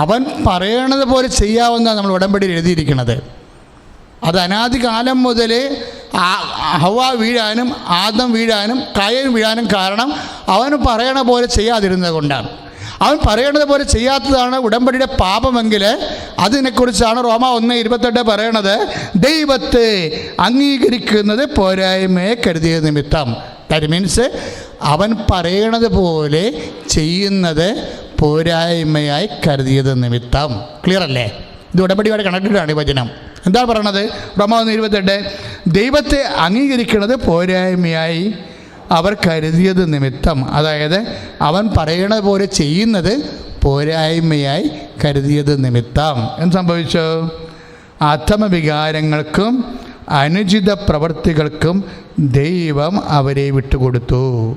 അവൻ പറയണത് പോലെ ചെയ്യാവുന്ന നമ്മൾ ഉടമ്പടിയിൽ എഴുതിയിരിക്കുന്നത്. അത് അനാദി കാലം മുതൽ ഹവ വീഴാനും ആദം വീഴാനും കയൻ വീഴാനും കാരണം അവൻ പറയണ പോലെ ചെയ്യാതിരുന്നത് കൊണ്ടാണ്. അവൻ പറയണത് പോലെ ചെയ്യാത്തതാണ് ഉടമ്പടിയുടെ പാപമെങ്കിൽ അതിനെക്കുറിച്ചാണ് റോമ ഒന്ന് ഇരുപത്തെട്ട് പറയണത്. ദൈവത്തെ അംഗീകരിക്കുന്നത് പോരായ്മയെ കരുതിയ നിമിത്തം. ദാറ്റ് മീൻസ് അവൻ പറയണത് പോലെ ചെയ്യുന്നത് പോരായ്മയായി കരുതിയത് നിമിത്തം. ക്ലിയർ അല്ലേ? ഇത് ഉടമ്പടിയോടെ കണക്റ്റഡാണ് ഈ വചനം. എന്താ പറയണത്? ബ്രഹ്മ ഇരുപത്തെട്ട്. ദൈവത്തെ അംഗീകരിക്കുന്നത് പോരായ്മയായി അവർ കരുതിയത് നിമിത്തം. അതായത് അവൻ പറയണ പോലെ ചെയ്യുന്നത് പോരായ്മയായി കരുതിയത് നിമിത്തം. എന്ത് സംഭവിച്ചു? അധമവികാരങ്ങൾക്കും അനുചിത പ്രവൃത്തികൾക്കും ദൈവം അവരെ വിട്ടുകൊടുത്തു.